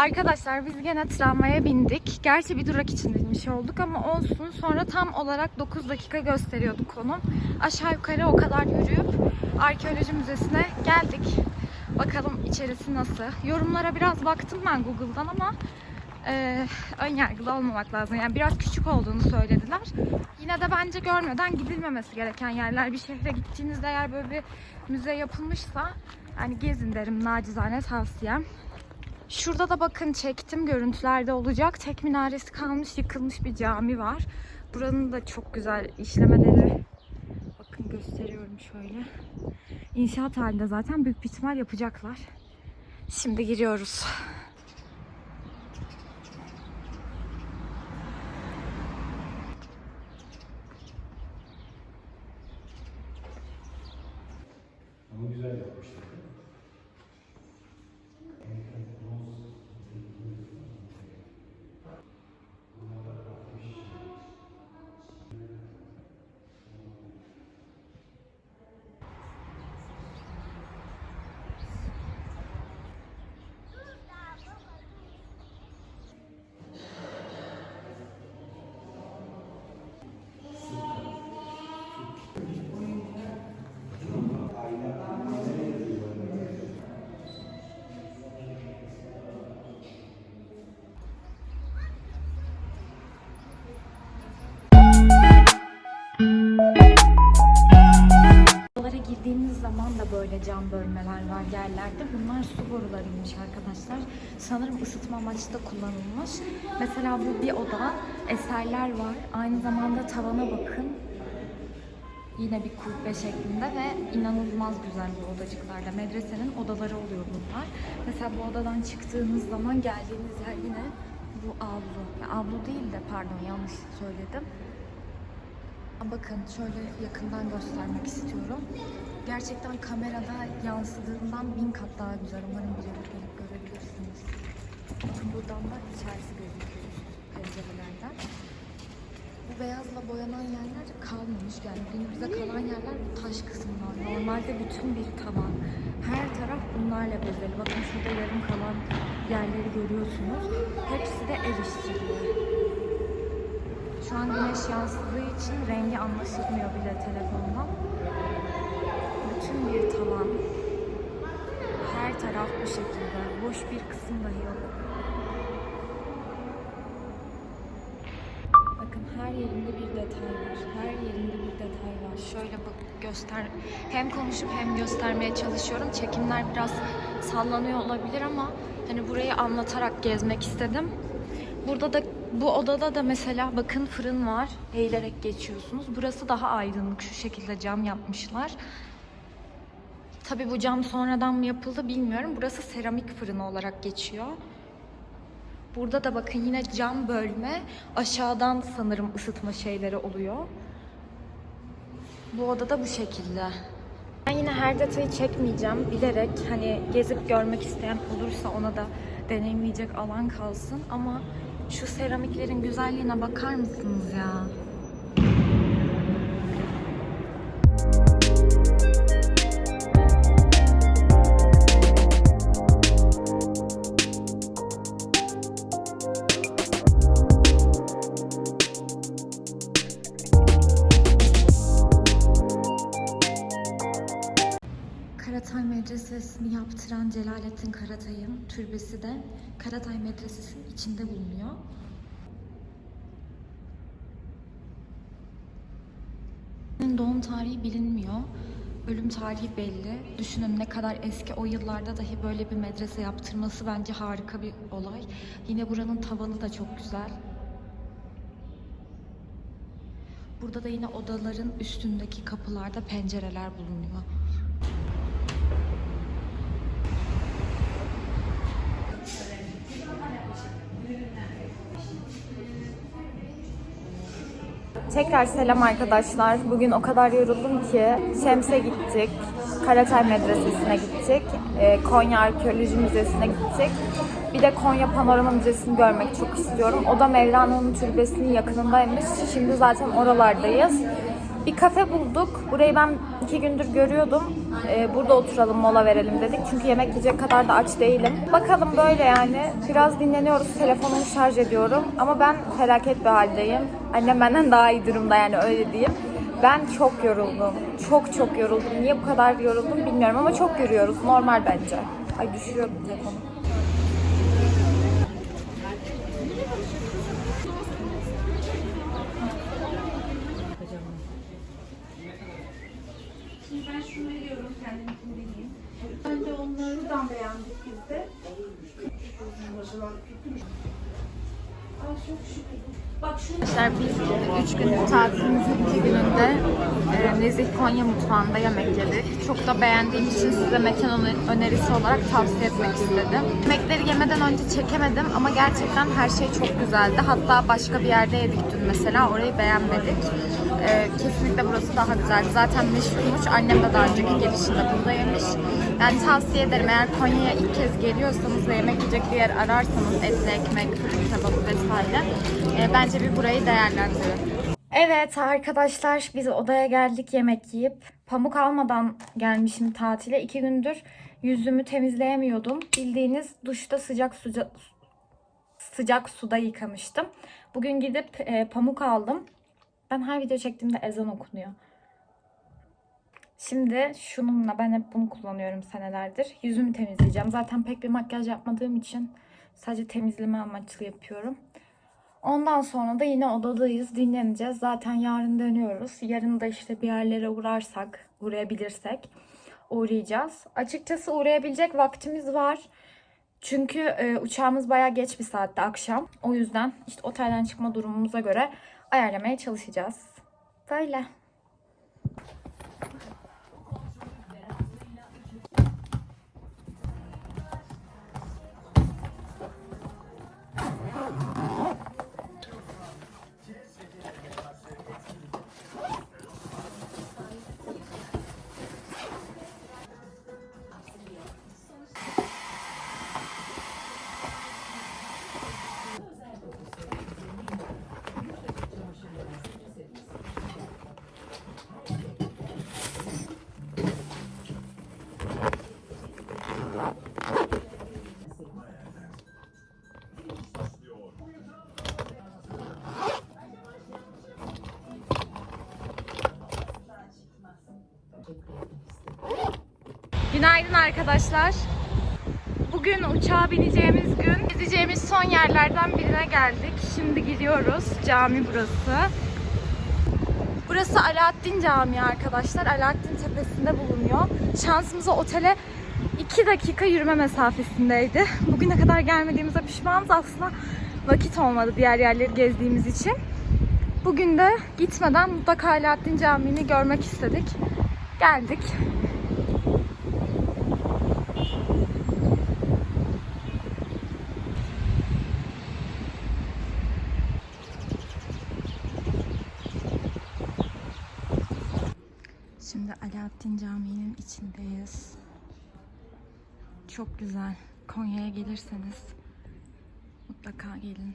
Arkadaşlar biz gene tramvaya bindik. Gerçi bir durak için binmiş olduk ama olsun. Sonra tam olarak 9 dakika gösteriyordu konum. Aşağı yukarı o kadar yürüyüp arkeoloji müzesine geldik. Bakalım içerisi nasıl. Yorumlara biraz baktım ben Google'dan ama e, ön yargılı olmamak lazım. Yani biraz küçük olduğunu söylediler. Yine de bence görmeden gidilmemesi gereken yerler. Bir şehre gittiğinizde eğer böyle bir müze yapılmışsa yani gezin derim nacizane tavsiyem. Şurada da bakın çektim görüntülerde olacak. Tek minaresi kalmış yıkılmış bir cami var. Buranın da çok güzel işlemeleri. Bakın gösteriyorum şöyle. İnşaat halinde zaten büyük bir ihtimal yapacaklar. Şimdi giriyoruz. Ama güzel yapmışlar. Yerlerde. Bunlar su borularıymış arkadaşlar. Sanırım ısıtma amaçlı da kullanılmış. Mesela bu bir oda. Eserler var. Aynı zamanda tavana bakın. Yine bir kubbe şeklinde ve inanılmaz güzel bu odacıklarda. Medresenin odaları oluyor bunlar. Mesela bu odadan çıktığınız zaman geldiğiniz yer yine bu avlu. Ya avlu değil de pardon yanlış söyledim. Bakın şöyle yakından göstermek istiyorum. Gerçekten kamerada yansıdığından bin kat daha güzel. Umarım birebir gelip görebilirsiniz. Bakın buradan da içerisi gözüküyor pencerelerden. Bu beyazla boyanan yerler kalmamış. Yani günümüzde kalan yerler bu taş kısımlar. Normalde bütün bir tavan. Her taraf bunlarla bezeli. Bakın şurada yarım kalan yerleri görüyorsunuz. Hepsi de el işçiliği. Şu an güneş yansıdığı için rengi anlaşılmıyor bile telefondan. Bütün bir tavan. Her taraf bu şekilde. Boş bir kısım dahi yok. Bakın her yerinde bir detay var. Her yerinde bir detay var. Şöyle bak göster. Hem konuşup hem göstermeye çalışıyorum. Çekimler biraz sallanıyor olabilir ama hani burayı anlatarak gezmek istedim. Burada da bu odada da mesela bakın fırın var. Eğilerek geçiyorsunuz. Burası daha aydınlık. Şu şekilde cam yapmışlar. Tabii bu cam sonradan mı yapıldı bilmiyorum. Burası seramik fırını olarak geçiyor. Burada da bakın yine cam bölme. Aşağıdan sanırım ısıtma şeyleri oluyor. Bu odada bu şekilde. Ben yine her detayı çekmeyeceğim. Bilerek hani gezip görmek isteyen olursa ona da deneyimleyecek alan kalsın. Ama şu seramiklerin güzelliğine bakar mısınız ya? Karatay Medresesi'ni yaptıran Celalettin Karatay'ın türbesi de Karatay Medresesi'nin içinde bulunuyor. Doğum tarihi bilinmiyor. Ölüm tarihi belli. Düşünün ne kadar eski o yıllarda dahi böyle bir medrese yaptırması bence harika bir olay. Yine buranın tavanı da çok güzel. Burada da yine odaların üstündeki kapılarda pencereler bulunuyor. Tekrar selam arkadaşlar. Bugün o kadar yoruldum ki Şems'e gittik. Karatay Medresesi'ne gittik. e, Konya Arkeoloji Müzesi'ne gittik. Bir de Konya Panorama Müzesi'ni görmek çok istiyorum. O da Mevlana'nın türbesinin yakınındaymış. Şimdi zaten oralardayız. Bir kafe bulduk. Burayı ben iki gündür görüyordum. Ee, burada oturalım, mola verelim dedik. Çünkü yemek yiyecek kadar da aç değilim. Bakalım böyle yani. Biraz dinleniyoruz. Telefonumu şarj ediyorum. Ama ben felaket bir haldeyim. Annem benden daha iyi durumda yani öyle diyeyim. Ben çok yoruldum. Çok çok yoruldum. Niye bu kadar yoruldum bilmiyorum ama çok yürüyoruz. Normal bence. Ay düşüyor telefonu. Önce onları buradan beğendik biz de. Ay çok şükür. Bak şunu Arkadaşlar biz 3 günlük tatilimizin 2 gününde e, Nezih Konya mutfağında yemek yedik. Çok da beğendiğim için size mekan öner- önerisi olarak tavsiye etmek istedim. Yemekleri yemeden önce çekemedim ama gerçekten her şey çok güzeldi. Hatta başka bir yerde yedik mesela orayı beğenmedik. E, kesinlikle burası daha güzeldi. Zaten meşhurmuş. Annem de daha önceki gelişinde burada yemiş. Yani tavsiye ederim eğer Konya'ya ilk kez geliyorsanız ve yemek yiyecek bir yer ararsanız etli ekmek, kebabı vesaire e, bence bir burayı değerlendirin. Evet arkadaşlar biz odaya geldik yemek yiyip pamuk almadan gelmişim tatile. iki gündür yüzümü temizleyemiyordum. Bildiğiniz duşta sıcak suca, sıcak suda yıkamıştım. Bugün gidip e, pamuk aldım. Ben her video çektiğimde ezan okunuyor. Şimdi şununla ben hep bunu kullanıyorum senelerdir. Yüzümü temizleyeceğim. Zaten pek bir makyaj yapmadığım için sadece temizleme amaçlı yapıyorum. Ondan sonra da yine odadayız, dinleneceğiz. Zaten yarın dönüyoruz. Yarın da işte bir yerlere uğrarsak, uğrayabilirsek uğrayacağız. Açıkçası uğrayabilecek vaktimiz var. Çünkü e, uçağımız bayağı geç bir saatte akşam. O yüzden işte otelden çıkma durumumuza göre ayarlamaya çalışacağız. Böyle. Günaydın arkadaşlar. Bugün uçağa bineceğimiz gün, gideceğimiz son yerlerden birine geldik. Şimdi gidiyoruz. Cami burası. Burası Alaaddin Camii arkadaşlar. Alaaddin Tepesi'nde bulunuyor. Şansımıza otele 2 dakika yürüme mesafesindeydi. Bugüne kadar gelmediğimize pişmanız aslında vakit olmadı diğer yerleri gezdiğimiz için. Bugün de gitmeden mutlaka Alaaddin Camii'ni görmek istedik. Geldik. Şimdi Alaaddin Camii'nin içindeyiz. Çok güzel. Konya'ya gelirseniz mutlaka gelin.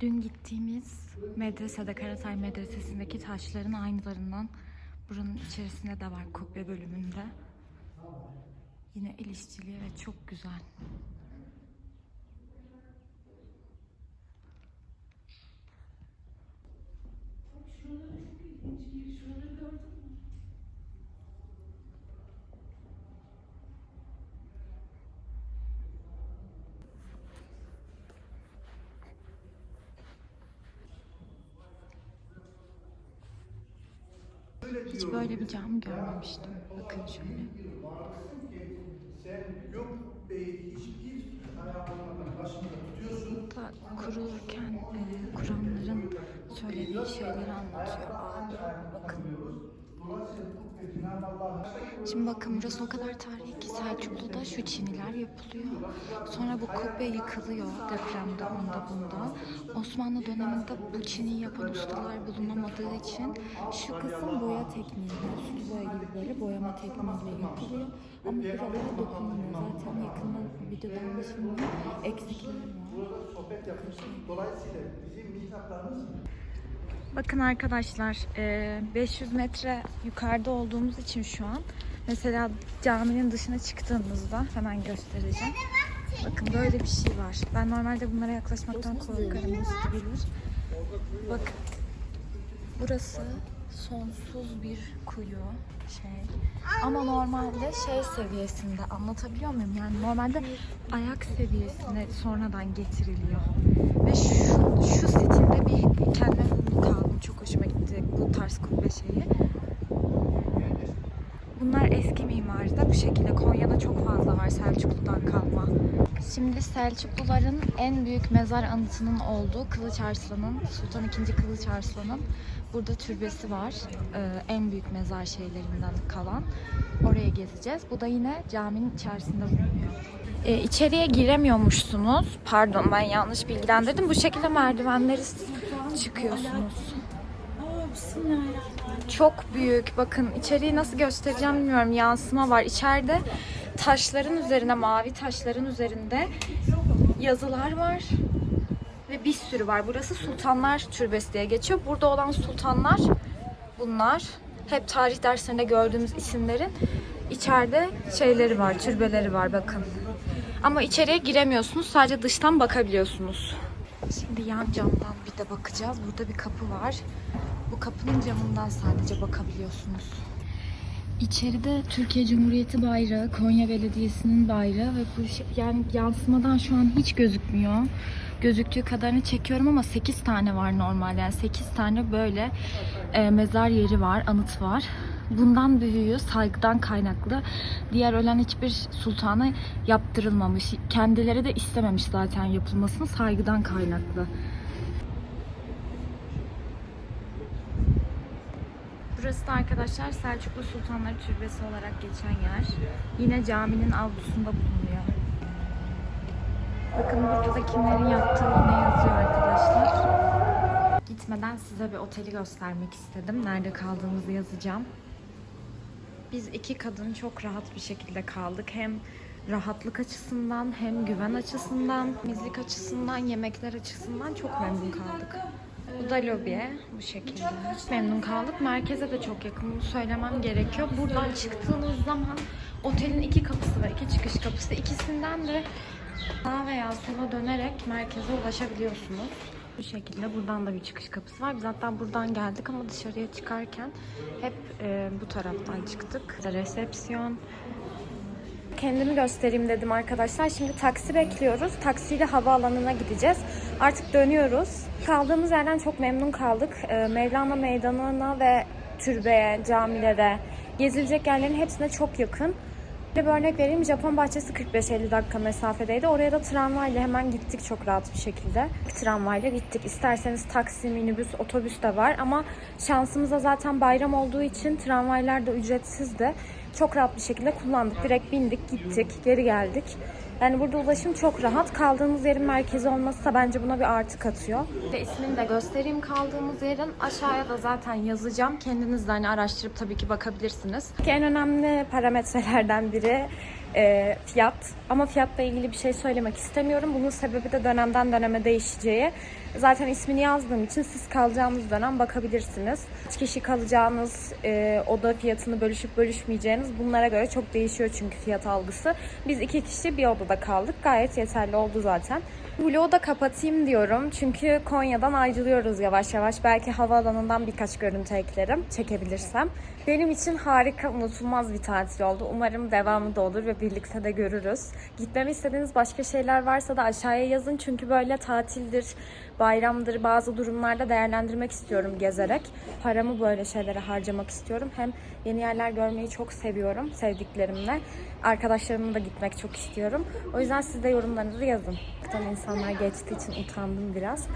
Dün gittiğimiz medresede, Karatay Medresesi'ndeki taşların aynılarından buranın içerisinde de var kubbe bölümünde. Yine el işçiliği ve çok güzel. Hiç böyle bir cami görmemiştim. Bakın şöyle. Da kurulurken e, Kur'anların söylediği şeyleri anlatıyor abi. Bakın. Şimdi bakın burası o kadar tarihi ki Selçuklu'da şu çiniler yapılıyor. Sonra bu kubbe yıkılıyor depremde onda bunda. Osmanlı döneminde bu çiniyi yapan ustalar bulunamadığı için şu kısım boya tekniğiyle, süslü boya gibi böyle boyama tekniğiyle yapılıyor. Ama buralara dokunulmuyor. Zaten yakından videodan anlaşılmıyor. Eksikler var. Dolayısıyla bizim mihraplarımız Bakın arkadaşlar e, 500 metre yukarıda olduğumuz için şu an mesela caminin dışına çıktığımızda hemen göstereceğim. Bakın böyle bir şey var. Ben normalde bunlara yaklaşmaktan korkarım. Bilir. Bakın. Burası sonsuz bir kuyu şey. Ama normalde şey seviyesinde anlatabiliyor muyum? Yani normalde ayak seviyesine sonradan getiriliyor. Ve şu, şu setinde bir kendime buldum kaldım. Çok hoşuma gitti bu tarz kubbe şeyi. Bunlar eski mimaride bu şekilde. Konya'da çok fazla var Selçuklu'dan kalma. Şimdi Selçukluların en büyük mezar anıtının olduğu Kılıç Arslan'ın, Sultan II. Kılıç Arslan'ın burada türbesi var. Ee, en büyük mezar şeylerinden kalan. Oraya gezeceğiz. Bu da yine caminin içerisinde bulunuyor. Ee, içeriye giremiyormuşsunuz. Pardon ben yanlış bilgilendirdim. Bu şekilde merdivenleri çıkıyorsunuz. Aa bismillahirrahmanirrahim. Çok büyük. Bakın içeriği nasıl göstereceğim bilmiyorum. Yansıma var. İçeride taşların üzerine, mavi taşların üzerinde yazılar var. Ve bir sürü var. Burası Sultanlar Türbesi diye geçiyor. Burada olan sultanlar bunlar. Hep tarih derslerinde gördüğümüz isimlerin içeride şeyleri var, türbeleri var bakın. Ama içeriye giremiyorsunuz. Sadece dıştan bakabiliyorsunuz. Şimdi yan camdan bir de bakacağız. Burada bir kapı var. Bu kapının camından sadece bakabiliyorsunuz. İçeride Türkiye Cumhuriyeti bayrağı, Konya Belediyesi'nin bayrağı ve bu yani yansımadan şu an hiç gözükmüyor. Gözüktüğü kadarını çekiyorum ama 8 tane var normalde. Yani 8 tane böyle e, mezar yeri var, anıt var. Bundan büyüğü saygıdan kaynaklı. Diğer ölen hiçbir sultana yaptırılmamış. Kendileri de istememiş zaten yapılmasını saygıdan kaynaklı. Burası da arkadaşlar Selçuklu Sultanları Türbesi olarak geçen yer. Yine caminin avlusunda bulunuyor. Bakın burada da kimlerin yaptığı ne yazıyor arkadaşlar. Gitmeden size bir oteli göstermek istedim. Nerede kaldığımızı yazacağım. Biz iki kadın çok rahat bir şekilde kaldık. Hem rahatlık açısından hem güven açısından, temizlik açısından, yemekler açısından çok memnun kaldık. Bu da lobiye bu şekilde. Memnun kaldık. Merkeze de çok yakın. Bunu söylemem gerekiyor. Buradan çıktığınız zaman otelin iki kapısı var. iki çıkış kapısı. İkisinden de sağa veya sola dönerek merkeze ulaşabiliyorsunuz. Bu şekilde buradan da bir çıkış kapısı var. Biz hatta buradan geldik ama dışarıya çıkarken hep e, bu taraftan çıktık. Resepsiyon, Kendimi göstereyim dedim arkadaşlar. Şimdi taksi bekliyoruz. Taksiyle havaalanına gideceğiz. Artık dönüyoruz. Kaldığımız yerden çok memnun kaldık. Ee, Mevlana Meydanı'na ve türbeye, camilere, gezilecek yerlerin hepsine çok yakın. Bir örnek vereyim. Japon bahçesi 45-50 dakika mesafedeydi. Oraya da tramvayla hemen gittik çok rahat bir şekilde. Tramvayla gittik. İsterseniz taksi, minibüs, otobüs de var ama şansımıza zaten bayram olduğu için tramvaylar da ücretsizdi. Çok rahat bir şekilde kullandık. Direkt bindik, gittik, geri geldik. Yani burada ulaşım çok rahat. Kaldığımız yerin merkezi olması da bence buna bir artı katıyor. Ve ismini de göstereyim kaldığımız yerin. Aşağıya da zaten yazacağım. Kendiniz de hani araştırıp tabii ki bakabilirsiniz. En önemli parametrelerden biri e, fiyat. Ama fiyatla ilgili bir şey söylemek istemiyorum. Bunun sebebi de dönemden döneme değişeceği. Zaten ismini yazdığım için siz kalacağınız dönem bakabilirsiniz. Kaç kişi kalacağınız, e, oda fiyatını bölüşüp bölüşmeyeceğiniz bunlara göre çok değişiyor çünkü fiyat algısı. Biz iki kişi bir odada kaldık. Gayet yeterli oldu zaten. Vlogu da kapatayım diyorum. Çünkü Konya'dan ayrılıyoruz yavaş yavaş. Belki havaalanından birkaç görüntü eklerim çekebilirsem. Benim için harika, unutulmaz bir tatil oldu. Umarım devamı da olur ve birlikte de görürüz. Gitmemi istediğiniz başka şeyler varsa da aşağıya yazın. Çünkü böyle tatildir, bayramdır bazı durumlarda değerlendirmek istiyorum gezerek. Paramı böyle şeylere harcamak istiyorum. Hem yeni yerler görmeyi çok seviyorum sevdiklerimle. Arkadaşlarımla da gitmek çok istiyorum. O yüzden siz de yorumlarınızı yazın. insanlar geçtiği için utandım biraz.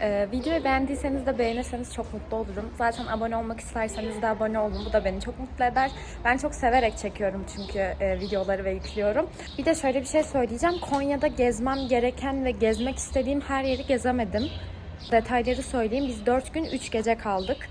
Ee, videoyu beğendiyseniz de beğenirseniz çok mutlu olurum. Zaten abone olmak isterseniz de abone olun. Da beni çok mutlu eder. Ben çok severek çekiyorum çünkü e, videoları ve yüklüyorum. Bir de şöyle bir şey söyleyeceğim. Konya'da gezmem gereken ve gezmek istediğim her yeri gezemedim. Detayları söyleyeyim. Biz 4 gün 3 gece kaldık.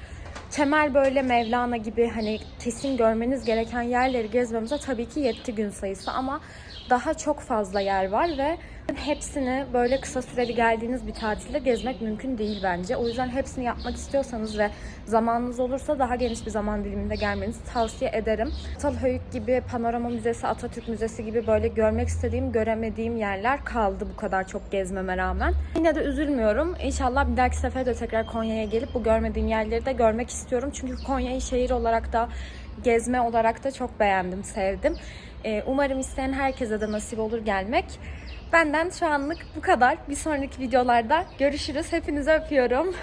Temel böyle Mevlana gibi hani kesin görmeniz gereken yerleri gezmemize tabii ki yetti gün sayısı ama daha çok fazla yer var ve hepsini böyle kısa süreli geldiğiniz bir tatilde gezmek mümkün değil bence. O yüzden hepsini yapmak istiyorsanız ve zamanınız olursa daha geniş bir zaman diliminde gelmenizi tavsiye ederim. Talhöyük gibi, Panorama Müzesi, Atatürk Müzesi gibi böyle görmek istediğim, göremediğim yerler kaldı bu kadar çok gezmeme rağmen. Yine de üzülmüyorum. İnşallah bir dahaki sefer de tekrar Konya'ya gelip bu görmediğim yerleri de görmek istiyorum. Çünkü Konya'yı şehir olarak da gezme olarak da çok beğendim, sevdim. Ee, umarım isteyen herkese de nasip olur gelmek. Benden şu anlık bu kadar. Bir sonraki videolarda görüşürüz. Hepinizi öpüyorum.